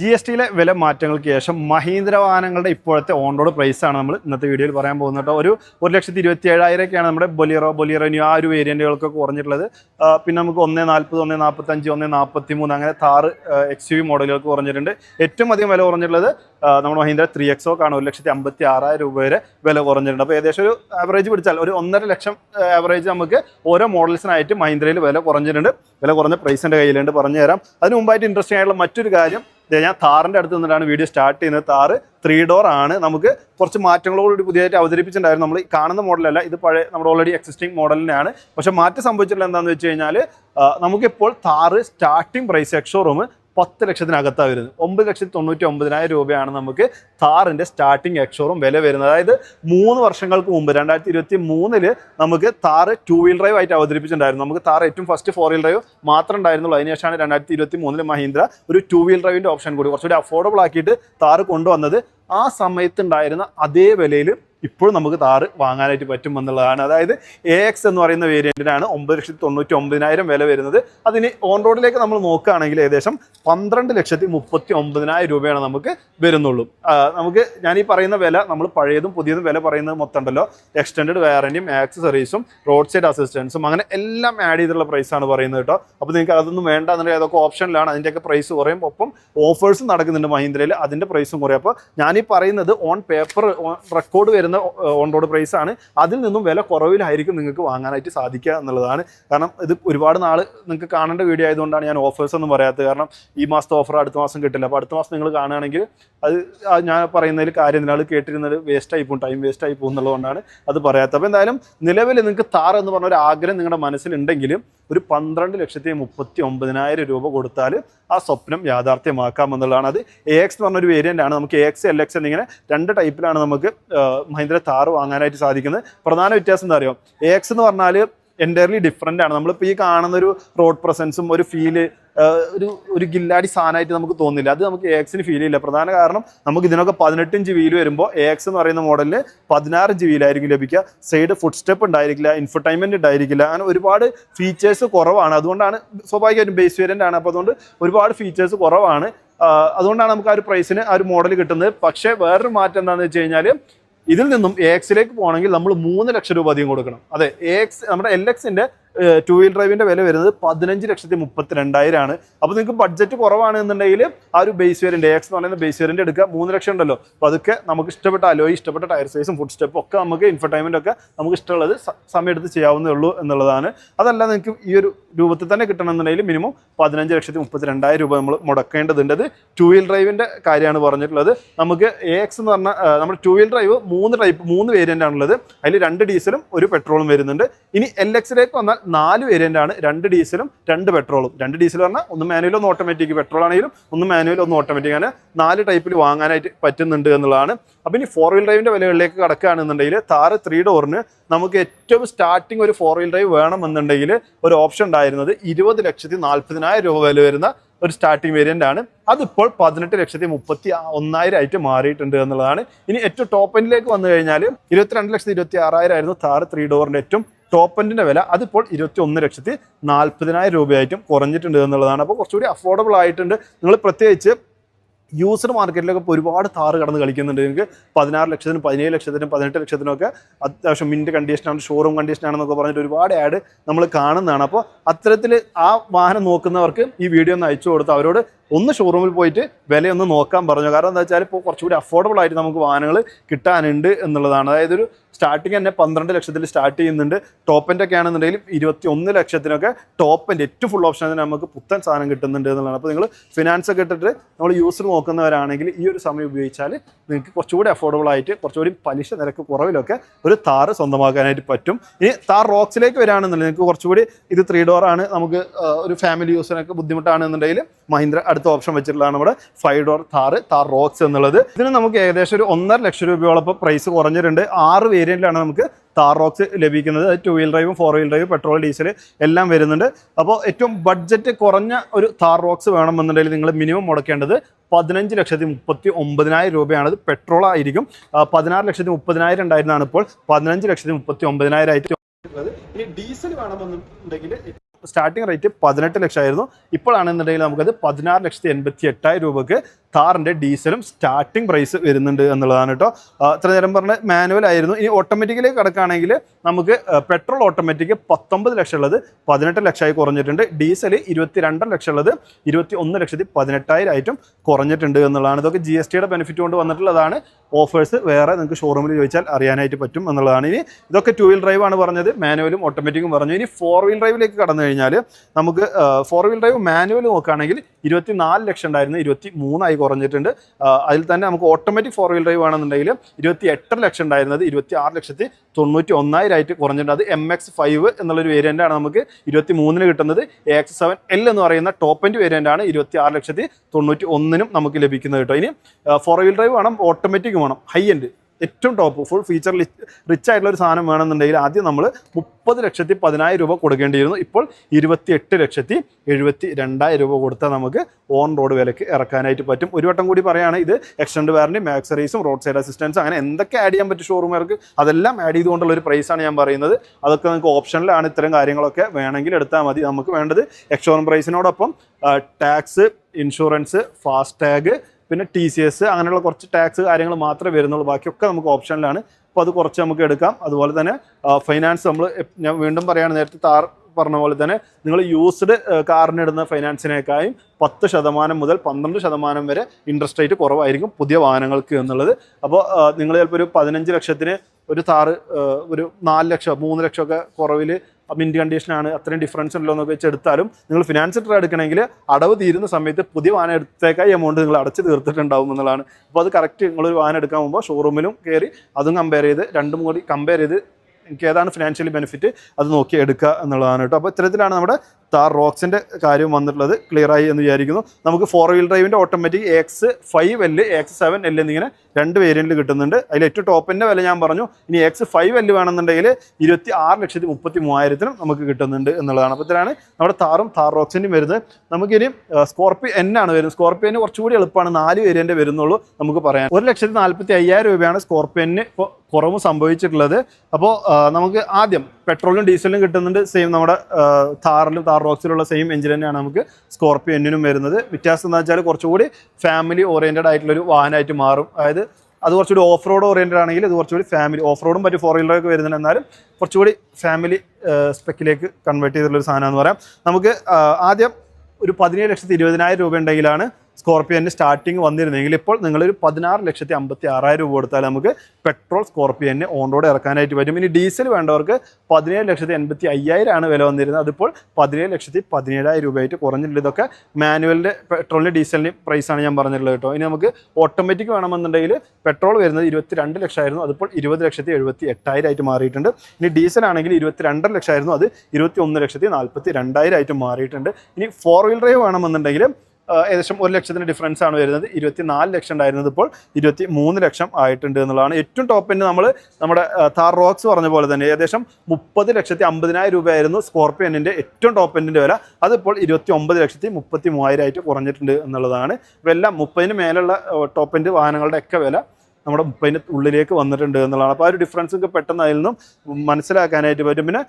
G S ടിയിലെ വില മാറ്റങ്ങൾക്ക് ശേഷം മഹീന്ദ്ര വാഹനങ്ങളുടെ ഇപ്പോഴത്തെ ഓൺ റോഡ് പ്രൈസ് ആണ് നമ്മൾ ഇന്നത്തെ വീഡിയോയിൽ പറയാൻ പോകുന്നത് കേട്ടോ. ഒരു ഒരു ലക്ഷത്തി ഇരുപത്തി ഏഴായിരമൊക്കെയാണ് നമ്മുടെ ബൊലിയറോ ബൊലിയറോ ഇനി ആ ഒരു വേരിയന്റുകൾക്കൊക്കെ കുറഞ്ഞിട്ടുള്ളത്. പിന്നെ നമുക്ക് ഒന്ന് നാൽപ്പത് ഒന്ന് നാൽപ്പത്തഞ്ച് ഒന്ന് നാൽപ്പത്തി മൂന്ന് അങ്ങനെ താറ് എക്സ് യു വി മോഡലുകൾക്ക് കുറഞ്ഞിട്ടുണ്ട്. ഏറ്റവും അധികം വില കുറഞ്ഞിട്ടുള്ളത് നമ്മുടെ മഹീന്ദ്ര ത്രീ എക്സോ ആണ് ഒരു ലക്ഷത്തി അമ്പത്തി ആറായിരം രൂപ വരെ വില കുറഞ്ഞിട്ടുണ്ട്. അപ്പോൾ ഏകദേശം ഒരു ആവറേജ് പിടിച്ചാൽ ഒരു ഒന്നര ലക്ഷം ആവറേജ് നമുക്ക് ഓരോ മോഡൽസിനായിട്ട് മഹീന്ദ്രയിൽ വില കുറഞ്ഞിട്ടുണ്ട്. വില കുറഞ്ഞ പ്രൈസിന്റെ കയ്യിലുണ്ട്. പറഞ്ഞു തരാം അതിന് മുമ്പായിട്ട് ഇൻട്രസ്റ്റിംഗ് ആയിട്ടുള്ള മറ്റൊരു കാര്യം ഞാൻ താറിന്റെ അടുത്ത് നിന്നിട്ടാണ് വീഡിയോ സ്റ്റാർട്ട് ചെയ്യുന്നത്. താറ് ത്രീ ഡോർ ആണ്. നമുക്ക് കുറച്ച് മാറ്റങ്ങളോടുകൂടി പുതിയതായിട്ട് അവതരിപ്പിച്ചിട്ടുണ്ടായിരുന്നു. നമ്മൾ കാണുന്ന മോഡലല്ല ഇത് പഴയ നമ്മുടെ ഓൾറെഡി എക്സിസ്റ്റിംഗ് മോഡലിനാണ് പക്ഷേ മാറ്റം സംഭവിച്ചിട്ടുള്ള എന്താണെന്ന് വെച്ച് കഴിഞ്ഞാൽ നമുക്കിപ്പോൾ താറ് സ്റ്റാർട്ടിംഗ് പ്രൈസ് എക്സോറൂം പത്ത് ലക്ഷത്തിനകത്താണ് വരുന്നത് ഒമ്പത് ലക്ഷത്തി തൊണ്ണൂറ്റി ഒമ്പതിനായിരം രൂപയാണ് നമുക്ക് താറിന്റെ സ്റ്റാർട്ടിംഗ് എക്സോറും വില വരുന്നത്. അതായത് മൂന്ന് വർഷങ്ങൾക്ക് മുമ്പ് രണ്ടായിരത്തി ഇരുപത്തി മൂന്നിൽ നമുക്ക് താറ് ടു വീൽ ഡ്രൈവ് ആയിട്ട് അവതരിപ്പിച്ചിട്ടുണ്ടായിരുന്നു. നമുക്ക് താറ് ഏറ്റവും ഫസ്റ്റ് ഫോർ വീൽ ഡ്രൈവ് മാത്രം ഉണ്ടായിരുന്നുള്ളൂ. അതിനുശേഷമാണ് രണ്ടായിരത്തി ഇരുപത്തി മൂന്നിൽ മഹീന്ദ്ര ഒരു ടു വീൽ ഡ്രൈവിന്റെ ഓപ്ഷൻ കൂടി കുറച്ചുകൂടി അഫോർഡബിൾ ആക്കിയിട്ട് താറ് കൊണ്ടുവന്നത്. ആ സമയത്തുണ്ടായിരുന്ന അതേ വിലയിൽ ഇപ്പോഴും നമുക്ക് താറ് വാങ്ങാനായിട്ട് പറ്റും എന്നുള്ളതാണ്. അതായത് എ എക്സ് എന്ന് പറയുന്ന വേരിയന്റിനാണ് ഒമ്പത് ലക്ഷത്തി തൊണ്ണൂറ്റി ഒമ്പതിനായിരം വില വരുന്നത്. അതിന് ഓൺ റോഡിലേക്ക് നമ്മൾ നോക്കുകയാണെങ്കിൽ ഏകദേശം പന്ത്രണ്ട് ലക്ഷത്തി മുപ്പത്തി ഒമ്പതിനായിരം രൂപയാണ് നമുക്ക് വരുന്നുള്ളൂ. നമുക്ക് ഞാൻ ഈ പറയുന്ന വില നമ്മൾ പഴയതും പുതിയതും വില പറയുന്നത് മൊത്തം ഉണ്ടല്ലോ. എക്സ്റ്റൻഡ് വാറന്റിയും ആക്സസറീസും റോഡ് സൈഡ് അസിസ്റ്റൻസും അങ്ങനെ എല്ലാം ആഡ് ചെയ്തിട്ടുള്ള പ്രൈസാണ് പറയുന്നത് കേട്ടോ. അപ്പോൾ നിങ്ങൾക്ക് അതൊന്നും വേണ്ട എന്നുള്ള ഏതൊക്കെ ഓപ്ഷനിലാണ് അതിന്റെയൊക്കെ പ്രൈസ് കുറയും. ഒപ്പം ഓഫേഴ്സും നടക്കുന്നുണ്ട് മഹീന്ദ്രയിൽ. അതിന്റെ പ്രൈസും കുറയും. അപ്പോൾ ഞാൻ പറയുന്നത് ഓൺ പേപ്പർ റെക്കോർഡ് വരുന്ന ഓൺ റോഡ് പ്രൈസ് ആണ്. അതിൽ നിന്നും വില കുറവിലായിരിക്കും നിങ്ങൾക്ക് വാങ്ങാനായിട്ട് സാധിക്കുക എന്നുള്ളതാണ്. കാരണം ഇത് ഒരുപാട് നാൾ നിങ്ങൾക്ക് കാണേണ്ട വീഡിയോ ആയതുകൊണ്ടാണ് ഞാൻ ഓഫേഴ്സ് ഒന്നും പറയാത്തത്. കാരണം ഈ മാസത്തെ ഓഫർ അടുത്ത മാസം കിട്ടില്ല. അപ്പോൾ അടുത്ത മാസം നിങ്ങൾ കാണുകയാണെങ്കിൽ അത് ഞാൻ പറയുന്നതിൽ കാര്യം നിങ്ങൾ കേട്ടിരുന്നത് വേസ്റ്റ് ആയി പോകും ടൈം വേസ്റ്റ് ആയി പോകും എന്നുള്ളതുകൊണ്ടാണ് അത് പറയാത്തത്. അപ്പോൾ എന്തായാലും നിലവിൽ നിങ്ങൾക്ക് താർ എന്ന് പറഞ്ഞ ഒരു ആഗ്രഹം നിങ്ങളുടെ മനസ്സിലുണ്ടെങ്കിലും ഒരു പന്ത്രണ്ട് ലക്ഷത്തി മുപ്പത്തി ഒമ്പതിനായിരം രൂപ കൊടുത്താൽ ആ സ്വപ്നം യാഥാർത്ഥ്യമാക്കാം എന്നുള്ളതാണ്. അത് എ എക്സ് എന്ന് പറഞ്ഞൊരു വേരിയന്റ് ആണ്. നമുക്ക് എ എക്സ് എൽ എക്സ് എന്നിങ്ങനെ രണ്ട് ടൈപ്പിലാണ് നമുക്ക് മഹീന്ദ്ര താർ വാങ്ങാനായിട്ട് സാധിക്കുന്നത്. പ്രധാന വ്യത്യാസം എന്താ അറിയോ? എ എക്സ് എന്ന് പറഞ്ഞാൽ എന്റയർലി ഡിഫറെന്റ് ആണ്. നമ്മളിപ്പോൾ ഈ കാണുന്ന ഒരു റോഡ് പ്രസൻസും ഒരു ഫീൽ ഒരു ഒരു ഗില്ലാടി സാധനമായിട്ട് നമുക്ക് തോന്നില്ല അത് നമുക്ക് എ എക്സിന് ഫീൽ ചെയ്യില്ല പ്രധാന കാരണം നമുക്ക് ഇതിനൊക്കെ പതിനെട്ട് ഇഞ്ച് വീൽ വരുമ്പോൾ എ എക്സ് എന്ന് പറയുന്ന മോഡലിൽ പതിനാറ് ഇഞ്ച് വീലായിരിക്കും ലഭിക്കുക. സൈഡ് ഫുഡ് സ്റ്റെപ്പ് ഉണ്ടായിരിക്കില്ല ഇൻഫർടൈൻമെന്റ് ഉണ്ടായിരിക്കില്ല. അങ്ങനെ ഒരുപാട് ഫീച്ചേഴ്സ് കുറവാണ്. അതുകൊണ്ടാണ് സ്വാഭാവികമായിട്ടും ബേസ് വേരിയന്റ് ആണ്. അപ്പോൾ അതുകൊണ്ട് ഒരുപാട് ഫീച്ചേഴ്സ് കുറവാണ്. അതുകൊണ്ടാണ് നമുക്ക് ആ ഒരു പ്രൈസിന് ആ ഒരു മോഡൽ കിട്ടുന്നത്. പക്ഷേ വേറൊരു മാറ്റം എന്താണെന്ന് വെച്ച് കഴിഞ്ഞാൽ ഇതിൽ നിന്നും എ എക്സിലേക്ക് പോകണമെങ്കിൽ നമ്മൾ മൂന്ന് ലക്ഷം രൂപ അധികം കൊടുക്കണം. അതെ എ എക്സ് നമ്മുടെ എൽ എക്സിന്റെ ടു വീൽ ഡ്രൈവിന്റെ വില വരുന്നത് പതിനഞ്ച് ലക്ഷത്തി മുപ്പത്തി രണ്ടായിരം ആണ് അപ്പോൾ നിങ്ങൾക്ക് ബഡ്ജറ്റ് കുറവാണ് എന്നുണ്ടെങ്കിൽ ആ ഒരു ബേസ് വേരിന്റെ എക്സ് എന്ന് പറയുന്ന ബേസ് വേരിന്റെ എടുക്കുക. മൂന്ന് ലക്ഷം ഉണ്ടല്ലോ. അപ്പോൾ അതൊക്കെ നമുക്ക് ഇഷ്ടപ്പെട്ട അലോയി ഇഷ്ടപ്പെട്ട ടയർ സൈസും ഫുഡ് സ്റ്റെപ്പും ഒക്കെ നമുക്ക് ഇൻഫർടൈൻമെന്റ് ഒക്കെ നമുക്ക് ഇഷ്ടമുള്ളത് സമയമെടുത്ത് ചെയ്യാവുന്നേ ഉള്ളൂ എന്നുള്ളതാണ്. അതല്ല നിങ്ങൾക്ക് ഈ ഒരു രൂപത്തിൽ തന്നെ കിട്ടണമെന്നുണ്ടെങ്കിൽ മിനിമം പതിനഞ്ച് ലക്ഷത്തി മുപ്പത്തി രണ്ടായിരം രൂപ നമ്മൾ മുടക്കേണ്ടതുണ്ട്. ടു വീൽ ഡ്രൈവിന്റെ കാര്യമാണ് പറഞ്ഞിട്ടുള്ളത്. നമുക്ക് എ എക്സ് എന്ന് പറഞ്ഞാൽ നമ്മൾ ടു വീൽ ഡ്രൈവ് മൂന്ന് ടൈപ്പ് മൂന്ന് വേരിയന്റ് ആണുള്ളത്. അതിൽ രണ്ട് ഡീസലും ഒരു പെട്രോളും വരുന്നുണ്ട്. ഇനി എൽ എക്സിലേക്ക് വന്നാൽ നാല് വേരിയന്റ് ആണ്. രണ്ട് ഡീസലും രണ്ട് പെട്രോളും. രണ്ട് ഡീസൽ പറഞ്ഞാൽ ഒന്ന് മാനുവൽ ഒന്ന് ഓട്ടോമാറ്റിക് പെട്രോൾ ആണെങ്കിലും ഒന്ന് മാനുവൽ ഒന്ന് ഓട്ടോമാറ്റിക് അങ്ങനെ നാല് ടൈപ്പിൽ വാങ്ങാനായിട്ട് പറ്റുന്നുണ്ട് എന്നുള്ളതാണ്. അപ്പം ഇനി ഫോർ വീൽ ഡ്രൈവിന്റെ വിലകളിലേക്ക് കടക്കുകയാണെന്നുണ്ടെങ്കിൽ താറ് ത്രീ ഡോറിന് നമുക്ക് ഏറ്റവും സ്റ്റാർട്ടിംഗ് ഒരു ഫോർ വീൽ ഡ്രൈവ് വേണമെന്നുണ്ടെങ്കിൽ ഒരു ഓപ്ഷൻ ഉണ്ടായിരുന്നത് ഇരുപത് ലക്ഷത്തി നാൽപ്പതിനായിരം രൂപ വില വരുന്ന ഒരു സ്റ്റാർട്ടിംഗ് വേരിയന്റ് ആണ്. അതിപ്പോൾ പതിനെട്ട് ലക്ഷത്തി മുപ്പത്തി ഒന്നായിരം ആയിട്ട് മാറിയിട്ടുണ്ട് എന്നുള്ളതാണ്. ഇനി ഏറ്റവും ടോപ്പ് വന്നു കഴിഞ്ഞാൽ ഇരുപത്തിരണ്ട് ലക്ഷത്തി ഇരുപത്തി ആറായിരം ആയിരുന്നു താറ് ത്രീ ഡോറിന്റെ ഏറ്റവും ടോപ്പ് വില അതിപ്പോൾ ഇരുപത്തി ഒന്ന് ലക്ഷത്തി നാൽപ്പതിനായിരം രൂപയായിട്ടും കുറഞ്ഞിട്ടുണ്ട് എന്നുള്ളതാണ്. അപ്പോൾ കുറച്ചുകൂടി അഫോർഡബിൾ ആയിട്ടുണ്ട്. നിങ്ങൾ പ്രത്യേകിച്ച് യൂസർ മാർക്കറ്റിലൊക്കെ ഇപ്പോൾ ഒരുപാട് താറ് കടന്ന് കളിക്കുന്നുണ്ട്. നിങ്ങൾക്ക് പതിനാറ് ലക്ഷത്തിനും പതിനേഴ് ലക്ഷത്തിനും പതിനെട്ട് ലക്ഷത്തിനും ഒക്കെ അത്യാവശ്യം മിന്റ് കണ്ടീഷനാണ് ഷോറൂം കണ്ടീഷനാണെന്നൊക്കെ പറഞ്ഞിട്ട് ഒരുപാട് ആഡ് നമ്മൾ കാണുന്നതാണ്. അപ്പോൾ അത്തരത്തിൽ ആ വാഹനം നോക്കുന്നവർക്ക് ഈ വീഡിയോ ഒന്ന് അയച്ചു കൊടുത്ത് അവരോട് ഒന്ന് ഷോറൂമിൽ പോയിട്ട് വിലയൊന്ന് നോക്കാൻ പറഞ്ഞു. കാരണം എന്താ വെച്ചാൽ ഇപ്പോൾ കുറച്ചുകൂടി അഫോർഡബിൾ ആയിട്ട് നമുക്ക് വാഹനങ്ങൾ കിട്ടാനുണ്ട് എന്നുള്ളതാണ്. അതായത് ഒരു സ്റ്റാർട്ടിങ് തന്നെ പന്ത്രണ്ട് ലക്ഷത്തിൽ സ്റ്റാർട്ട് ചെയ്യുന്നുണ്ട്. ടോപ്പിന്റെ ഒക്കെ ആണെന്നുണ്ടെങ്കിൽ ഇരുപത്തി ഒന്ന് ലക്ഷത്തിനൊക്കെ ടോപ്പിന്റെ ഏറ്റവും ഫുൾ ഓപ്ഷൻ തന്നെ നമുക്ക് പുത്തൻ സാധനം കിട്ടുന്നുണ്ട് എന്നുള്ളതാണ്. അപ്പോൾ നിങ്ങൾ ഫിനാൻസ് ഒക്കെ ഇട്ടിട്ട് നമ്മൾ യൂസർ നോക്കുന്നവരാണെങ്കിൽ ഈ ഒരു സമയം ഉപയോഗിച്ചാൽ നിങ്ങൾക്ക് കുറച്ചുകൂടി അഫോർഡബിൾ ആയിട്ട് കുറച്ചുകൂടി പലിശ നിരക്ക് കുറവിലൊക്കെ ഒരു താറ് സ്വന്തമാക്കാനായിട്ട് പറ്റും. ഇനി താർ റോക്സിലേക്ക് വരികയാണെന്നുണ്ടെങ്കിൽ നിങ്ങൾക്ക് കുറച്ചുകൂടി ഇത് ത്രീ ഡോർ ആണ്. നമുക്ക് ഒരു ഫാമിലി യൂസിനൊക്കെ ബുദ്ധിമുട്ടാണെന്നുണ്ടെങ്കിൽ മഹീന്ദ്ര അടുത്ത ഓപ്ഷൻ വെച്ചിട്ടുള്ളതാണ് നമ്മുടെ five door Thar Thar Roxx എന്നുള്ളത്. ഇതിന് നമുക്ക് ഏകദേശം ഒരു ഒന്നര ലക്ഷം രൂപയോളം ഇപ്പോൾ പ്രൈസ് കുറഞ്ഞിട്ടുണ്ട്. ആറ് വേരിയന്റിലാണ് നമുക്ക് താർ റോക്സ് ലഭിക്കുന്നത്. Two wheel ഡ്രൈവും four wheel drive petrol diesel എല്ലാം വരുന്നുണ്ട്. അപ്പോൾ ഏറ്റവും ബഡ്ജറ്റ് കുറഞ്ഞ ഒരു താർ റോക്സ് വേണമെന്നുണ്ടെങ്കിൽ നിങ്ങൾ മിനിമം മുടക്കേണ്ടത് പതിനഞ്ച് ലക്ഷത്തി മുപ്പത്തി ഒമ്പതിനായിരം രൂപയാണ് ഇത് പെട്രോൾ ആയിരിക്കും പതിനാറ് ലക്ഷത്തി മുപ്പതിനായിരം ഉണ്ടായിരുന്നതാണ് ഇപ്പോൾ പതിനഞ്ച് ലക്ഷത്തി മുപ്പത്തി ഒമ്പതിനായിരം ആയിട്ട്. ഇനി ഡീസൽ വേണമെന്നുണ്ടെങ്കിൽ സ്റ്റാർട്ടിംഗ് റേറ്റ് പതിനെട്ട് ലക്ഷമായിരുന്നു. ഇപ്പോഴാണെന്നുണ്ടെങ്കിൽ നമുക്കത് പതിനാറ് ലക്ഷത്തി എൺപത്തി എട്ടായിരം രൂപക്ക് താറിന്റെ ഡീസലും സ്റ്റാർട്ടിംഗ് പ്രൈസ് വരുന്നുണ്ട് എന്നുള്ളതാണ് കേട്ടോ. ഇത്ര നേരം പറഞ്ഞ മാനുവൽ ആയിരുന്നു. ഇനി ഓട്ടോമാറ്റിക്കലി കിടക്കുകയാണെങ്കിൽ നമുക്ക് പെട്രോൾ ഓട്ടോമാറ്റിക് പത്തൊമ്പത് ലക്ഷം ഉള്ളത് പതിനെട്ട് ലക്ഷമായി കുറഞ്ഞിട്ടുണ്ട്. ഡീസൽ ഇരുപത്തി രണ്ടര ലക്ഷം ഉള്ളത് ഇരുപത്തി ഒന്ന് ലക്ഷത്തി പതിനെട്ടായിരം ആയിട്ടും കുറഞ്ഞിട്ടുണ്ട് എന്നുള്ളതാണ്. ഇതൊക്കെ ജി എസ് ടിയുടെ ബെനിഫിറ്റ് കൊണ്ട് വന്നിട്ടുള്ളതാണ്. ഓഫേഴ്സ് വേറെ നിങ്ങൾക്ക് ഷോറൂമിൽ ചോദിച്ചാൽ അറിയാനായിട്ട് പറ്റും എന്നുള്ളതാണ്. ഇനി ഇതൊക്കെ ടു വീൽ ഡ്രൈവാണ് പറഞ്ഞത്. മാനുവലും ഓട്ടോമാറ്റിക്കും പറഞ്ഞു. ഇനി ഫോർ വീൽ ഡ്രൈവിലേക്ക് കടന്നു കഴിഞ്ഞാൽ നമുക്ക് ഫോർ വീൽ ഡ്രൈവ് മാനുവൽ നോക്കുകയാണെങ്കിൽ ഇരുപത്തി നാല് ലക്ഷം ഉണ്ടായിരുന്നു. ഇരുപത്തി മൂന്നായി കുറഞ്ഞിട്ടുണ്ട്. അതിൽ തന്നെ നമുക്ക് ഓട്ടോമാറ്റിക് ഫോർ വീൽ ഡ്രൈവ് ആണെന്നുണ്ടെങ്കിൽ ഇരുപത്തി എട്ടര ലക്ഷം ഉണ്ടായിരുന്നത് ഇരുപത്തി ആറ് ലക്ഷത്തി തൊണ്ണൂറ്റി ഒന്നായിരമായിട്ട് കുറഞ്ഞിട്ടുണ്ട്. അത് എം എക്സ് ഫൈവ് എന്നുള്ളൊരു വേരിയന്റ് ആണ് നമുക്ക് ഇരുപത്തി മൂന്നിന് കിട്ടുന്നത്. എ എക്സ് സെവൻ എൽ എന്ന് പറയുന്ന ടോപ്പ് എൻഡ് വേരിയന്റ് ആണ് ഇരുപത്തി ആറ് ലക്ഷത്തി തൊണ്ണൂറ്റി ഒന്നിനും നമുക്ക് ലഭിക്കുന്നത് കേട്ടോ. ഇനി ഫോർ വീൽ ഡ്രൈവ് വേണം ഓട്ടോമാറ്റിക് വേണം ഹൈ എൻഡ് ഏറ്റവും ടോപ്പ് ഫുൾ ഫീച്ചർ റിച്ച് ആയിട്ടുള്ള ഒരു സാധനം വേണമെന്നുണ്ടെങ്കിൽ ആദ്യം നമ്മൾ മുപ്പത് ലക്ഷത്തി പതിനായിരം രൂപ കൊടുക്കേണ്ടിയിരുന്നു. ഇപ്പോൾ ഇരുപത്തി എട്ട് ലക്ഷത്തി എഴുപത്തി രണ്ടായിരം രൂപ കൊടുത്താൽ നമുക്ക് ഓൺ റോഡ് വിലക്ക് ഇറക്കാനായിട്ട് പറ്റും. ഒരു വട്ടം കൂടി പറയുകയാണ് ഇത് എക്സ്റ്റൻഡ് വാറണ്ടി മാക്സറീസും റോഡ് സൈഡ് അസിസ്റ്റൻസ് അങ്ങനെ എന്തൊക്കെ ആഡ് ചെയ്യാൻ പറ്റും ഷോറൂമുകാർക്ക് അതെല്ലാം ആഡ് ചെയ്തുകൊണ്ടുള്ള ഒരു പ്രൈസാണ് ഞാൻ പറയുന്നത്. അതൊക്കെ നിങ്ങൾക്ക് ഓപ്ഷനിലാണ് ഇത്തരം കാര്യങ്ങളൊക്കെ വേണമെങ്കിൽ എടുത്താൽ മതി. നമുക്ക് വേണ്ടത് എക്സോൺ പ്രൈസിനോടൊപ്പം ടാക്സ് ഇൻഷുറൻസ് ഫാസ്ടാഗ് പിന്നെ ടി സി എസ് അങ്ങനെയുള്ള കുറച്ച് ടാക്സ് കാര്യങ്ങൾ മാത്രമേ വരുന്നുള്ളൂ. ബാക്കിയൊക്കെ നമുക്ക് ഓപ്ഷനിലാണ് അപ്പോൾ അത് കുറച്ച് നമുക്ക് എടുക്കാം. അതുപോലെ തന്നെ ഫൈനാൻസ് നമ്മൾ ഞാൻ വീണ്ടും പറയുകയാണ് നേരത്തെ താർ പറഞ്ഞ പോലെ തന്നെ നിങ്ങൾ യൂസ്ഡ് കാറിന് ഇടുന്ന ഫൈനാൻസിനേക്കായും പത്ത് ശതമാനം മുതൽ പന്ത്രണ്ട് ശതമാനം വരെ ഇൻട്രസ്റ്റ് റേറ്റ് കുറവായിരിക്കും പുതിയ വാഹനങ്ങൾക്ക് എന്നുള്ളത്. അപ്പോൾ നിങ്ങൾ ചിലപ്പോൾ ഒരു പതിനഞ്ച് ലക്ഷത്തിന് ഒരു താറ് ഒരു നാല് ലക്ഷം മൂന്ന് ലക്ഷമൊക്കെ കുറവിൽ മിന്റ് കണ്ടീഷനാണ് അത്രയും ഡിഫറൻസ് ഉണ്ടല്ലോ എന്നൊക്കെ വെച്ചെടുത്താലും നിങ്ങൾ ഫിനാൻസ് ഇട്ടർ എടുക്കണമെങ്കിൽ അടവ് തീരുന്ന സമയത്ത് പുതിയ വാഹനം എടുത്തേക്കായി എമൗണ്ട് നിങ്ങൾ അടച്ച് തീർത്തിട്ടുണ്ടാവും എന്നുള്ളതാണ്. അപ്പോൾ അത് കറക്റ്റ് നിങ്ങളൊരു വാഹനം എടുക്കാൻ പോകുമ്പോൾ ഷോറൂമിലും കയറി അതും കമ്പയർ ചെയ്ത് രണ്ടും കൂടി കമ്പയർ ചെയ്ത് എനിക്ക് ഏതാണ് ഫിനാൻഷ്യലി ബെനിഫിറ്റ് അത് നോക്കി എടുക്കുക എന്നുള്ളതാണ് കേട്ടോ. അപ്പോൾ ഇത്തരത്തിലാണ് നമ്മുടെ താർ റോക്സിന്റെ കാര്യം വന്നിട്ടുള്ളത് ക്ലിയർ ആയി എന്ന് വിചാരിക്കുന്നു. നമുക്ക് four wheel ഡ്രൈവിന്റെ automatic X five L X seven L എന്നിങ്ങനെ രണ്ട് വേരിയന്റിൽ കിട്ടുന്നുണ്ട്. അതിൽ ഏറ്റവും ടോപ്പിന്റെ വില ഞാൻ പറഞ്ഞു. ഇനി എക്സ് ഫൈവ് എൽ വേണമെന്നുണ്ടെങ്കിൽ ഇരുപത്തി ആറ് ലക്ഷത്തി മുപ്പത്തി മൂവായിരത്തിനും നമുക്ക് കിട്ടുന്നുണ്ട് എന്നുള്ളതാണ്. അപ്പോൾ ഇതിലാണ് നമ്മുടെ താറും താർ റോക്സിന്റെയും വരുന്നത്. നമുക്കിനി സ്കോർപ്പിയോ എൻ ആണ് വരുന്നത്. സ്കോർപ്പിയോന് കുറച്ചുകൂടി എളുപ്പമാണ്. നാല് വേരിയന്റ് വരുന്നുള്ളൂ നമുക്ക് പറയാം ഒരു ലക്ഷത്തി നാൽപ്പത്തി അയ്യായിരം രൂപയാണ് സ്കോർപ്പിയോന് ഇപ്പോൾ കുറവ് സംഭവിച്ചിട്ടുള്ളത്. അപ്പോൾ നമുക്ക് ആദ്യം പെട്രോളിനും ഡീസലും കിട്ടുന്നുണ്ട്. സെയിം നമ്മുടെ താറിലും താർ റോക്സിലുള്ള സെയിം എഞ്ചിൻ തന്നെയാണ് നമുക്ക് സ്കോർപ്പിയോ എന്നിനും വരുന്നത്. വ്യത്യാസം എന്താ വെച്ചാൽ കുറച്ചുകൂടി ഫാമിലി ഓറിയന്റഡ് ആയിട്ടുള്ളൊരു വാഹനമായിട്ട് മാറും. അതായത് അത് കുറച്ചുകൂടി ഓഫ് റോഡ് ഓറിയന്റഡ് ആണെങ്കിൽ ഇത് കുറച്ചുകൂടി ഫാമിലി ഓഫ് റോഡും മറ്റു ഫോർ വീലറൊക്കെ വരുന്നുണ്ട്. എന്നാലും കുറച്ചുകൂടി ഫാമിലി സ്പെക്കിലേക്ക് കൺവേർട്ട് ചെയ്തിട്ടുള്ള ഒരു സാധനം പറയാം. നമുക്ക് ആദ്യം ഒരു പതിനേഴ് ലക്ഷത്തി ഇരുപതിനായിരം രൂപ ഉണ്ടെങ്കിലാണ് സ്കോർപ്പിയോന്റെ സ്റ്റാർട്ടിങ് വന്നിരുന്നെങ്കിൽ ഇപ്പോൾ നിങ്ങളൊരു പതിനാറ് ലക്ഷത്തി അമ്പത്തി ആറായിരം രൂപ കൊടുത്താൽ നമുക്ക് പെട്രോൾ സ്കോർപ്പിയോനെ ഓൺ റോഡ് ഇറക്കാനായിട്ട് പറ്റും. ഇനി ഡീസൽ വേണ്ടവർക്ക് പതിനേഴ് ലക്ഷത്തി എൺപത്തി അയ്യായിരം ആണ് വില വന്നിരുന്നത്. അതിപ്പോൾ പതിനേഴ് ലക്ഷത്തി പതിനേഴായിരം രൂപയായിട്ട് കുറഞ്ഞിട്ടുണ്ട്. ഇതൊക്കെ മാനുവലിന്റെ പെട്രോളിന്റെ ഡീസലിന്റെ പ്രൈസാണ് ഞാൻ പറഞ്ഞിട്ടുള്ളത് കേട്ടോ. ഇനി നമുക്ക് ഓട്ടോമാറ്റിക് വേണമെന്നുണ്ടെങ്കിൽ പെട്രോൾ വരുന്നത് ഇരുപത്തി രണ്ട് ലക്ഷമായിരുന്നു. അതിപ്പോൾ ഇരുപത് ലക്ഷത്തി എഴുപത്തി എട്ടായിരം ആയിട്ട് മാറിയിട്ടുണ്ട്. ഇനി ഡീസൽ ആണെങ്കിൽ ഇരുപത്തി രണ്ടര ലക്ഷമായിരുന്നു. അത് ഇരുപത്തി ഒന്ന് ലക്ഷത്തി നാൽപ്പത്തി രണ്ടായിരം ആയിട്ട് മാറിയിട്ടുണ്ട്. ഇനി ഫോർ വീൽ ഡ്രൈവ് വേണമെന്നുണ്ടെങ്കിൽ ഏകദേശം ഒരു ലക്ഷത്തിന് ഡിഫറൻസ് ആണ് വരുന്നത്. ഇരുപത്തി നാല് ലക്ഷം ഉണ്ടായിരുന്നത് ഇപ്പോൾ ഇരുപത്തി മൂന്ന് ലക്ഷം ആയിട്ടുണ്ട് എന്നുള്ളതാണ്. ഏറ്റവും ടോപ്പ് എൻഡ് നമ്മൾ നമ്മുടെ താർ റോക്സ് പറഞ്ഞ പോലെ തന്നെ ഏകദേശം മുപ്പത് ലക്ഷത്തി അമ്പതിനായിരം രൂപയായിരുന്നു എന്നിന്റെ ഏറ്റവും ടോപ്പ് വില. അതിപ്പോൾ ഇരുപത്തി ഒമ്പത് ലക്ഷത്തി മുപ്പത്തി മൂവായിരം ആയിട്ട് കുറഞ്ഞിട്ടുണ്ട് എന്നുള്ളതാണ്. ഇപ്പോൾ എല്ലാം മുപ്പതിന് മേലുള്ള ടോപ്പ് എൻഡ് വാഹനങ്ങളുടെ ഒക്കെ വില നമ്മുടെ മുപ്പതിന് ഉള്ളിലേക്ക് വന്നിട്ടുണ്ട് എന്നുള്ളതാണ്. അപ്പോൾ ആ ഒരു ഡിഫറൻസ് ഒക്കെ പെട്ടെന്ന് അതിൽ നിന്നും മനസ്സിലാക്കാനായിട്ട് പറ്റും. പിന്നെ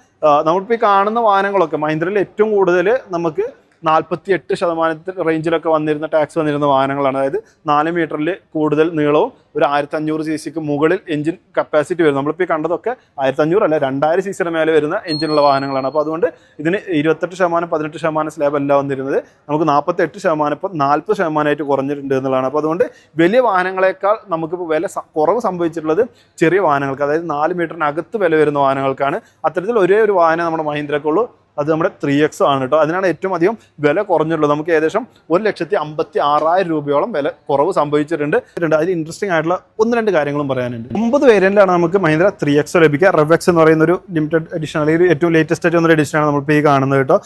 നമ്മളിപ്പോൾ ഈ കാണുന്ന വാഹനങ്ങളൊക്കെ മഹീന്ദ്രയിൽ ഏറ്റവും കൂടുതൽ നമുക്ക് നാൽപ്പത്തി എട്ട് ശതമാനത്തിൽ റേഞ്ചിലൊക്കെ വന്നിരുന്ന ടാക്സ് വന്നിരുന്ന വാഹനങ്ങളാണ്. അതായത് നാല് മീറ്ററിൽ കൂടുതൽ നീളവും ഒരു ആയിരത്തി അഞ്ഞൂറ് സി സിക്ക് മുകളിൽ എഞ്ചിൻ കപ്പാസിറ്റി വരും. നമ്മളിപ്പോൾ ഈ കണ്ടതൊക്കെ ആയിരത്തി അഞ്ഞൂറ് അല്ല രണ്ടായിരം സി സിയുടെ മേലെ വരുന്ന എഞ്ചിനുള്ള വാഹനങ്ങളാണ്. അപ്പോൾ അതുകൊണ്ട് ഇതിന് ഇരുപത്തെട്ട് ശതമാനം പതിനെട്ട് ശതമാനം സ്ലാബ് അല്ല വന്നിരുന്നത്. നമുക്ക് നാൽപ്പത്തെട്ട് ശതമാനം ഇപ്പോൾ നാൽപ്പത് ശതമാനമായിട്ട് കുറഞ്ഞിട്ടുണ്ട് എന്നുള്ളതാണ്. അപ്പോൾ അതുകൊണ്ട് വലിയ വാഹനങ്ങളെക്കാൾ നമുക്കിപ്പോൾ വില കുറവ് സംഭവിച്ചിട്ടുള്ളത് ചെറിയ വാഹനങ്ങൾക്ക് അതായത് നാല് മീറ്ററിനകത്ത് വില വരുന്ന വാഹനങ്ങൾക്കാണ്. അത്തരത്തിൽ ഒരേ ഒരു വാഹനം നമ്മുടെ മഹീന്ദ്രക്കുള്ളൂ അത് നമ്മുടെ ത്രീ എക്സ് ആണ് കേട്ടോ അതിനാണ് ഏറ്റവും അധികം വില കുറഞ്ഞുള്ളത് നമുക്ക് ഏകദേശം ഒരു ലക്ഷത്തി അമ്പത്തി ആറായിരം രൂപയോളം വില കുറവ് സംഭവിച്ചിട്ടുണ്ട്. അതിൽ ഇൻട്രസ്റ്റിംഗ് ആയിട്ടുള്ള ഒന്ന് രണ്ട് കാര്യങ്ങളും പറയാനുണ്ട്. ഒമ്പത് വേരിയന്റിലാണ് നമുക്ക് മഹീന്ദ്ര ത്രീ എക്സ് ലഭിക്കുക. റെവെക്സ് എന്ന് പറയുന്ന ഒരു ലിമിറ്റഡ് എഡിഷൻ അല്ലെങ്കിൽ ഏറ്റവും ലേറ്റസ്റ്റ് ആയിട്ട് വന്നൊരു എഡിഷനാണ് നമ്മളിപ്പോൾ ഈ കാണുന്നത് കേട്ടോ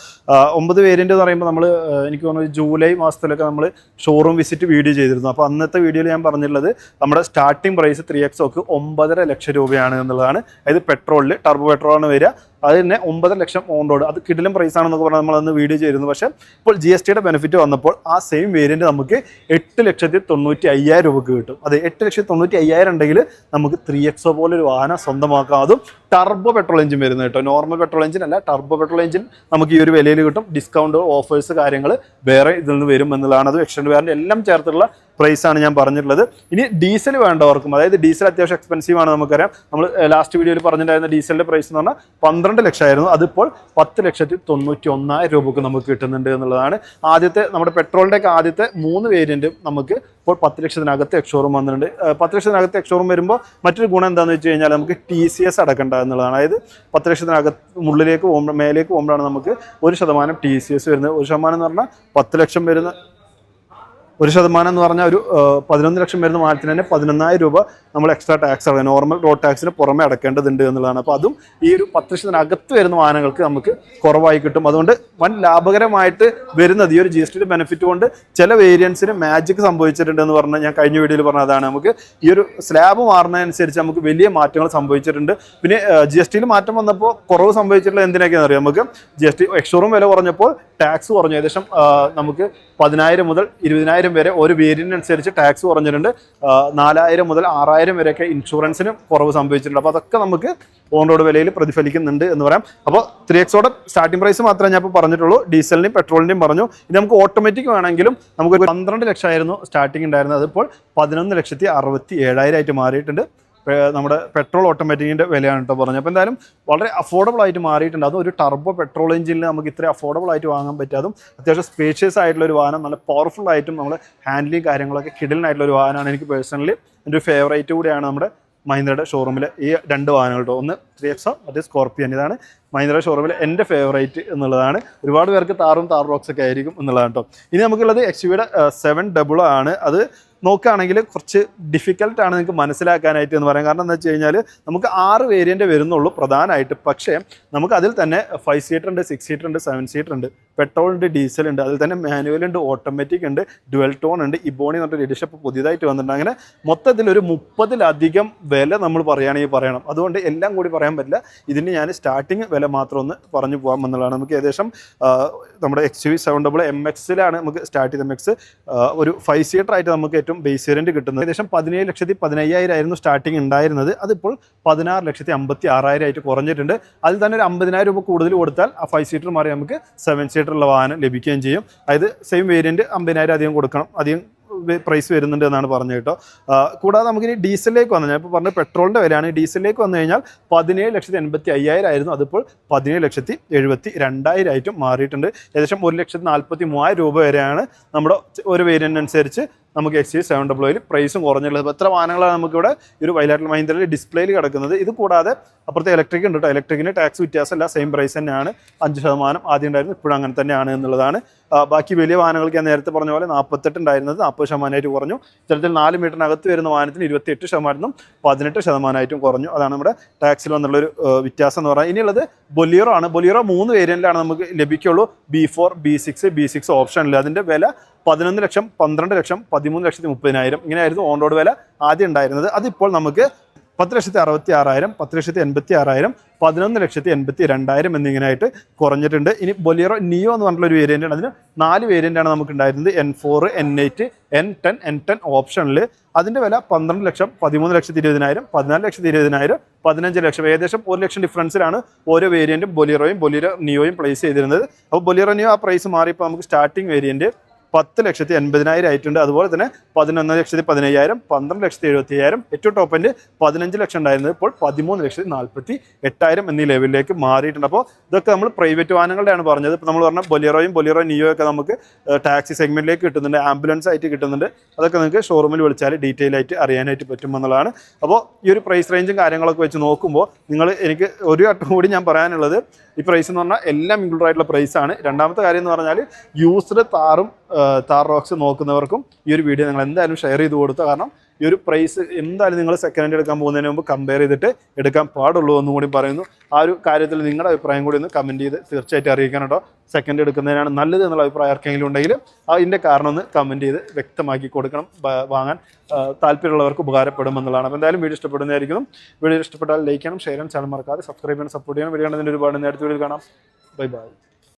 ഒമ്പത് വേരിയന്റ് എന്ന് പറയുമ്പോൾ നമ്മൾ എനിക്ക് തോന്നുന്നു ജൂലൈ മാസത്തിലൊക്കെ നമ്മൾ ഷോറൂം വിസിറ്റ് വീഡിയോ ചെയ്തിരുന്നു. അപ്പോൾ അന്നത്തെ വീഡിയോയിൽ ഞാൻ പറഞ്ഞിട്ടുള്ളത് നമ്മുടെ സ്റ്റാർട്ടിംഗ് പ്രൈസ് ത്രീ എക്സ് ഒക്കെ ഒമ്പതര ലക്ഷം രൂപയാണ് എന്നുള്ളതാണ്. അതായത് പെട്രോളിൽ ടർബോ പെട്രോളാണ് വരിക. അത് തന്നെ ഒമ്പതര ലക്ഷം ഓൺ റോഡ് അത് കിടിലും പ്രൈസ് ആണെന്നൊക്കെ പറഞ്ഞാൽ നമ്മൾ അന്ന് വീഡിയോ ചെയ്തിരുന്നു. പക്ഷേ ഇപ്പോൾ ജി എസ് ടിയുടെ ബെനിഫിറ്റ് വന്നപ്പോൾ ആ സെയിം വേരിയന്റ് നമുക്ക് എട്ട് ലക്ഷത്തി തൊണ്ണൂറ്റി അയ്യായിരം രൂപക്ക് കിട്ടും. അത് എട്ട് ലക്ഷത്തി തൊണ്ണൂറ്റി അയ്യായിരം ഉണ്ടെങ്കിൽ നമുക്ക് ത്രീ എക്സോ പോലെ ഒരു വാഹനം സ്വന്തമാക്കാം. അതും ടർബോ പെട്രോൾ എഞ്ചിൻ വരുന്നത് കേട്ടോ. നോർമൽ പെട്രോൾ എഞ്ചിൻ അല്ല ടർബോ പെട്രോൾ എഞ്ചിൻ നമുക്ക് ഈ ഒരു വിലയിൽ കിട്ടും. ഡിസ്കൗണ്ട് ഓഫേഴ്സ് കാര്യങ്ങൾ വേറെ ഇതിൽ നിന്ന് വരും എന്നുള്ളതാണ്. അത് എക്സ്റ്റൻഡ് വാറന്റി എല്ലാം ചേർത്തുള്ള പ്രൈസ് ആണ് ഞാൻ പറഞ്ഞിട്ടുള്ളത്. ഇനി ഡീസൽ വേണ്ടവർക്കും അതായത് ഡീസൽ അത്യാവശ്യം എക്സ്പെൻസീവ് ആണ് നമുക്കറിയാം. നമ്മൾ ലാസ്റ്റ് വീഡിയോയിൽ പറഞ്ഞിട്ടുണ്ടായിരുന്ന ഡീസലിന്റെ പ്രൈസ് എന്ന് പറഞ്ഞാൽ പന്ത്രണ്ട് ലക്ഷമായിരുന്നു. അതിപ്പോൾ പത്ത് ലക്ഷത്തി തൊണ്ണൂറ്റി ഒന്നായിരം രൂപക്ക് നമുക്ക് കിട്ടുന്നുണ്ട് എന്നുള്ളതാണ്. ആദ്യത്തെ നമ്മുടെ പെട്രോളിന്റെ ഒക്കെ ആദ്യത്തെ മൂന്ന് വേരിയന്റും നമുക്ക് ഇപ്പോൾ പത്ത് ലക്ഷത്തിനകത്ത് എക്സോറും വന്നിട്ടുണ്ട്. പത്ത് ലക്ഷത്തിനകത്ത് എക്സോറും വരുമ്പോൾ മറ്റൊരു ഗുണം എന്താണെന്ന് വെച്ച് കഴിഞ്ഞാൽ നമുക്ക് ടി സി എസ് അടക്കേണ്ട എന്നുള്ളതാണ്. അതായത് പത്ത് ലക്ഷത്തിനകത്ത് മുള്ളിലേക്ക് പോകുമ്പോൾ മേലേക്ക് പോകുമ്പോഴാണ് നമുക്ക് ഒരു ശതമാനം ടി സി എസ് വരുന്നത്. ഒരു ശതമാനം എന്ന് പറഞ്ഞാൽ പത്ത് ലക്ഷം വരുന്ന ഒരു ശതമാനം എന്ന് പറഞ്ഞാൽ ഒരു പതിനൊന്ന് ലക്ഷം വരുന്ന മാറ്റത്തിന് തന്നെ പതിനൊന്നായിരം രൂപ നമ്മൾ എക്സ്ട്രാ ടാക്സ് അടക്കണം നോർമൽ റോഡ് ടാക്സിന് പുറമെ അടക്കേണ്ടതുണ്ട് എന്നുള്ളതാണ്. അപ്പോൾ അതും ഈ ഒരു പത്ത് ലക്ഷത്തിനകത്ത് വരുന്ന വാഹനങ്ങൾക്ക് നമുക്ക് കുറവായി കിട്ടും. അതുകൊണ്ട് വൻ ലാഭകരമായിട്ട് വരുന്നത് ഈ ഒരു ജി എസ് ടിയുടെ ബെനിഫിറ്റ് കൊണ്ട് ചില വേരിയൻസിന് മാജിക് സംഭവിച്ചിട്ടുണ്ട് എന്ന് പറഞ്ഞാൽ ഞാൻ കഴിഞ്ഞ വീഡിയോയിൽ പറഞ്ഞതാണ്. നമുക്ക് ഈ ഒരു സ്ലാബ് മാറുന്നതനുസരിച്ച് നമുക്ക് വലിയ മാറ്റങ്ങൾ സംഭവിച്ചിട്ടുണ്ട്. പിന്നെ ജി എസ് ടിയിൽ മാറ്റം വന്നപ്പോൾ കുറവ് സംഭവിച്ചിട്ടുള്ള എന്തിനൊക്കെയാണെന്ന് അറിയാം? നമുക്ക് ജി എസ് ടി എക്സ്ഷോറും വില കുറഞ്ഞപ്പോൾ ടാക്സ് കുറഞ്ഞു. ഏകദേശം നമുക്ക് പതിനായിരം മുതൽ ഇരുപതിനായിരം വരെ ഒരു വേരിയന്റ് അനുസരിച്ച് ടാക്സ് കുറഞ്ഞിട്ടുണ്ട് നാലായിരം മുതൽ ആറായിരം വരെയൊക്കെ ഇൻഷുറൻസിന് കുറവ് സംഭവിച്ചിട്ടുണ്ട്. അപ്പോൾ അതൊക്കെ നമുക്ക് ഓൺ റോഡ് വിലയിൽ പ്രതിഫലിക്കുന്നുണ്ട് എന്ന് പറയാം. അപ്പോൾ ത്രീ എക്സോടെ സ്റ്റാർട്ടിംഗ് പ്രൈസ് മാത്രമേ ഞാൻ ഇപ്പോൾ പറഞ്ഞിട്ടുള്ളൂ. ഡീസലിന്റെയും പെട്രോളിന്റെയും പറഞ്ഞു. ഇത് നമുക്ക് ഓട്ടോമാറ്റിക് വേണമെങ്കിലും നമുക്ക് പന്ത്രണ്ട് ലക്ഷമായിരുന്നു സ്റ്റാർട്ടിംഗ് ഉണ്ടായിരുന്നത് അതിപ്പോൾ പതിനൊന്ന് ലക്ഷത്തി അറുപത്തി ഏഴായിരം ആയിട്ട് മാറിയിട്ടുണ്ട്. നമ്മുടെ പെട്രോൾ ഓട്ടോമാറ്റിക്കിന്റെ വിലയാണ് കേട്ടോ പറഞ്ഞത്. അപ്പോൾ എന്തായാലും വളരെ അഫോർഡബിൾ ആയിട്ട് മാറിയിട്ടുണ്ട്. അതും ഒരു ടർബോ പെട്രോൾ എഞ്ചിനിൽ നമുക്ക് ഇത്ര അഫോർഡബിൾ ആയിട്ട് വാങ്ങാൻ പറ്റാതും അത്യാവശ്യം സ്പേഷ്യസ് ആയിട്ടുള്ള ഒരു വാഹനം നല്ല പവർഫുൾ ആയിട്ടും നമ്മൾ ഹാൻഡിലിങ് കാര്യങ്ങളൊക്കെ കിടലിനായിട്ടുള്ള ഒരു വാഹനമാണ് എനിക്ക് പേഴ്സണലി എന്റെ ഒരു ഫേവറേറ്റ് കൂടിയാണ് നമ്മുടെ മഹീന്ദ്രയുടെ ഷോറൂമിലെ ഈ രണ്ട് വാഹനങ്ങൾ കേട്ടോ ഒന്ന് ത്രീ എക്സോ മറ്റേ സ്കോർപ്പിയൻ ഇതാണ് മഹീന്ദ്രയുടെ ഷോറൂമിൽ എന്റെ ഫേവറേറ്റ് എന്നുള്ളതാണ്. ഒരുപാട് പേർക്ക് താറും താർ റോക്സ് ഒക്കെ ആയിരിക്കും എന്നുള്ളതാണ് കേട്ടോ ഇനി നമുക്കുള്ളത് എക്സ് യുടെ സെവൻ ഡബിൾ ആണ്. അത് നോക്കുകയാണെങ്കിൽ കുറച്ച് ഡിഫിക്കൽട്ടാണ് നിങ്ങൾക്ക് മനസ്സിലാക്കാനായിട്ട് എന്ന് പറയാം. കാരണം എന്താ വെച്ച് കഴിഞ്ഞാൽ നമുക്ക് ആറ് വേരിയന്റ് വരുന്നുള്ളൂ പ്രധാനമായിട്ട്. പക്ഷേ നമുക്ക് അതിൽ തന്നെ ഫൈവ് സീറ്റർ ഉണ്ട് സിക്സ് സീറ്റർ ഉണ്ട് സെവൻ സീറ്റർ ഉണ്ട്. പെട്രോൾ ഉണ്ട് ഡീസൽ ഉണ്ട്. അതിൽ തന്നെ മാനുവൽ ഉണ്ട് ഓട്ടോമാറ്റിക് ഉണ്ട് ഡുവൽ ടോൺ ഉണ്ട് ഇബോണി എന്ന് പറഞ്ഞ എഡിഷൻ പുതിയതായിട്ട് വന്നിട്ടുണ്ട്. അങ്ങനെ മൊത്തത്തിൽ ഒരു മുപ്പതിലധികം വില നമ്മൾ പറയുകയാണെങ്കിൽ പറയണം. അതുകൊണ്ട് എല്ലാം കൂടി പറയാൻ പറ്റില്ല. ഇതിന് ഞാൻ സ്റ്റാർട്ടിങ് വില മാത്രം ഒന്ന് പറഞ്ഞു പോകാം എന്നുള്ളതാണ്. നമുക്ക് ഏകദേശം നമ്മുടെ X U seven double M എക്സിലാണ് നമുക്ക് സ്റ്റാർട്ട് ചെയ്ത എക്സ് ഒരു ഫൈവ് സീറ്റർ ആയിട്ട് നമുക്ക് ഏറ്റവും ബേസ് വേരിയന്റ് കിട്ടുന്നത്. ഏകദേശം പതിനേഴ് ലക്ഷത്തി പതിനയ്യായിരം ആയിരുന്നു സ്റ്റാർട്ടിങ് ഉണ്ടായിരുന്നത്. അതിപ്പോൾ പതിനാറ് ലക്ഷത്തി അമ്പത്തി ആറായിരം ആയിട്ട് കുറഞ്ഞിട്ടുണ്ട്. അതിൽ തന്നെ ഒരു അമ്പതിനായിരം രൂപ കൂടുതൽ കൊടുത്താൽ ആ ഫൈവ് സീറ്റർ മാറി നമുക്ക് സെവൻ സീറ്ററുള്ള വാഹനം ലഭിക്കുകയും ചെയ്യും. അതായത് സെയിം വേരിയന്റ് അമ്പതിനായിരം അധികം കൊടുക്കണം. അധികം പ്രൈസ് വരുന്നുണ്ട് എന്നാണ് പറഞ്ഞത് കേട്ടോ. കൂടാതെ നമുക്കിനി ഡീസലിലേക്ക് വന്നു ഞാൻ ഇപ്പോൾ പറഞ്ഞ പെട്രോളിന്റെ വിലയാണ്. ഡീസലിലേക്ക് വന്നു കഴിഞ്ഞാൽ പതിനേഴ് ലക്ഷത്തി എൺപത്തി അയ്യായിരം ആയിരുന്നു അതിപ്പോൾ പതിനേഴ് ലക്ഷത്തി എഴുപത്തി രണ്ടായിരം ആയിട്ടും മാറിയിട്ടുണ്ട്. ഏകദേശം ഒരു ലക്ഷത്തി നാൽപ്പത്തി മൂവായിരം രൂപ വരെയാണ് നമ്മുടെ ഒരു വേരിയന്റ് അനുസരിച്ച് നമുക്ക് എക്സ് സെവൻ ഡബിൾ ഓയിൽ പ്രൈസും കുറഞ്ഞുള്ളത് എത്ര വാഹനങ്ങളാണ് നമുക്കിവിടെ ഈ ഒരു വയലാട്ടിൽ മഹീന്ദ്രയിൽ ഡിസ്പ്ലേയിൽ കിടക്കുന്നത്? ഇത് കൂടാതെ അപ്പുറത്തെ ഇലക്ട്രിക് ഉണ്ട് കേട്ടോ ഇലക്ട്രിക്കിന് ടാക്സ് വ്യത്യാസമല്ല. സെയിം പ്രൈസ് തന്നെയാണ്. അഞ്ച് ശതമാനം ആദ്യം ഉണ്ടായിരുന്നു ഇപ്പോഴും അങ്ങനെ തന്നെയാണ് എന്നുള്ളതാണ്. ബാക്കി വലിയ വാഹനങ്ങൾക്ക് ഞാൻ നേരത്തെ പറഞ്ഞ പോലെ നാൽപ്പത്തെട്ട് ഉണ്ടായിരുന്നത്. നാൽപ്പത് ശതമാനമായിട്ട് കുറഞ്ഞു. ഇത്തരത്തിൽ നാല് മീറ്ററിനകത്ത് വരുന്ന വാഹനത്തിന് ഇരുപത്തിയെട്ട് ശതമാനത്തിനും പതിനെട്ട് ശതമാനമായിട്ടും കുറഞ്ഞു. അതാണ് നമ്മുടെ ടാക്സിൽ വന്നുള്ളൊരു വ്യത്യാസം എന്ന് പറയുന്നത് ഇനിയുള്ളത് ബൊലിയറോ ആണ്. ബൊലിയറോ മൂന്ന് വേരിയന്റിലാണ് നമുക്ക് ലഭിക്കുള്ളൂ. B four B six B six ഓപ്ഷനിൽ അതിന്റെ വില പതിനൊന്ന് ലക്ഷം പന്ത്രണ്ട് ലക്ഷം പതിമൂന്ന് ലക്ഷത്തി മുപ്പതിനായിരം. ഇങ്ങനെയായിരുന്നു ഓൺ റോഡ് വില ആദ്യം ഉണ്ടായിരുന്നത്. അതിപ്പോൾ നമുക്ക് പത്ത് ലക്ഷത്തി അറുപത്തി ആറായിരം പത്ത് ലക്ഷത്തി എൺപത്തി ആറായിരം പതിനൊന്ന് ലക്ഷത്തി എൺപത്തി രണ്ടായിരം എന്നിങ്ങനെയായിട്ട് കുറഞ്ഞിട്ടുണ്ട്. ഇനി ബൊലിയറോ നിയോ എന്ന് പറഞ്ഞിട്ടുള്ള ഒരു വേരിയന്റ് ആണ്. അതിന് നാല് വേരിയന്റ് ആണ് നമുക്ക് ഉണ്ടായിരുന്നത് N four N eight N ten N ten ഓപ്ഷനിൽ അതിന്റെ വില പന്ത്രണ്ട് ലക്ഷം പതിമൂന്ന് ലക്ഷത്തി ഇരുപതിനായിരം പതിനാല് ലക്ഷത്തി ഇരുപതിനായിരം പതിനഞ്ച് ലക്ഷം. ഏകദേശം ഒരു ലക്ഷം ഡിഫറൻസിലാണ് ഓരോ വേരിയന്റും ബൊലിയറോയും ബൊലിയറോ നിയോയും പ്ലേസ് ചെയ്തിരുന്നത്. അപ്പോൾ ബൊലിയറോ നിയോ ആ പ്രൈസ് മാറിയപ്പോൾ നമുക്ക് സ്റ്റാർട്ടിംഗ് വേരിയന്റ് പത്ത് ലക്ഷത്തി എൺപതിനായിരം ആയിട്ടുണ്ട്. അതുപോലെ തന്നെ പതിനൊന്ന് ലക്ഷത്തി പതിനയ്യായിരം പന്ത്രണ്ട് ലക്ഷത്തി എഴുപത്തി അയ്യായിരം ഏറ്റവും ടോപ്പിന്റെ പതിനഞ്ച് ലക്ഷം ഉണ്ടായിരുന്നത് ഇപ്പോൾ പതിമൂന്ന് ലക്ഷത്തി നാൽപ്പത്തി എട്ടായിരം എന്നീ ലെവലിലേക്ക് മാറിയിട്ടുണ്ട്. അപ്പോൾ ഇതൊക്കെ നമ്മൾ പ്രൈവറ്റ് വാഹനങ്ങളുടെയാണ് പറഞ്ഞത്. ഇപ്പോൾ നമ്മൾ പറഞ്ഞ ബൊലിയറോയും ബൊലിയറോ നിയോ ഒക്കെ നമുക്ക് ടാക്സി സെഗ്മെന്റിലേക്ക് കിട്ടുന്നുണ്ട് ആംബുലൻസ് ആയിട്ട് കിട്ടുന്നുണ്ട്. അതൊക്കെ നിങ്ങൾക്ക് ഷോറൂമിൽ വിളിച്ചാൽ ഡീറ്റെയിൽ ആയിട്ട് അറിയാനായിട്ട് പറ്റുമെന്നുള്ളതാണ്. അപ്പോൾ ഈ ഒരു പ്രൈസ് റേഞ്ചും കാര്യങ്ങളൊക്കെ വെച്ച് നോക്കുമ്പോൾ നിങ്ങൾ എനിക്ക് ഒരു വട്ടം കൂടി ഞാൻ പറയാനുള്ളത് ഈ പ്രൈസ് എന്ന് പറഞ്ഞാൽ എല്ലാം ഇൻക്ലൂഡ് ആയിട്ടുള്ള പ്രൈസാണ് രണ്ടാമത്തെ കാര്യം എന്ന് പറഞ്ഞാൽ യൂസ്ഡ് താറും താർ റോക്സ് നോക്കുന്നവർക്കും ഈ ഒരു വീഡിയോ നിങ്ങൾ എന്തായാലും ഷെയർ ചെയ്ത് കൊടുക്കുക കാരണം ഈ ഒരു പ്രൈസ് എന്തായാലും നിങ്ങൾ സെക്കൻഡ് ഹാൻഡ് എടുക്കാൻ പോകുന്നതിന് മുമ്പ് കമ്പയർ ചെയ്തിട്ട് എടുക്കാൻ പാടുള്ളൂ എന്നും കൂടി പറയുന്നു. ആ ഒരു കാര്യത്തിൽ നിങ്ങളുടെ അഭിപ്രായം കൂടി ഒന്ന് കമന്റ് ചെയ്ത് തീർച്ചയായിട്ടും അറിയിക്കണം കേട്ടോ. സെക്കൻഡ് എടുക്കുന്നതിനാണ് നല്ലത് എന്നുള്ള അഭിപ്രായം ആർക്കെങ്കിലും ഉണ്ടെങ്കിൽ അതിന്റെ കാരണം ഒന്ന് കമന്റ് ചെയ്ത് വ്യക്തമാക്കി കൊടുക്കണം വാങ്ങാൻ താല്പര്യമുള്ളവർക്ക് ഉപകാരപ്പെടും എന്നുള്ളതാണ്. അപ്പോൾ എന്തായാലും വീഡിയോ ഇഷ്ടപ്പെടുന്നതായിരിക്കും. വീഡിയോ ഇഷ്ടപ്പെട്ടാൽ ലൈക്ക് ചെയ്യണം ഷെയർ ചെയ്യാൻ ചാനൽ മറക്കാതെ സബ്സ്ക്രൈബ് ചെയ്യണം സപ്പോർട്ട് ചെയ്യണം. വീഡിയോ കണ്ടതിന്റെ ഒരുപാട് നേരത്തെ വീഡിയോ കാണാം. Bye bye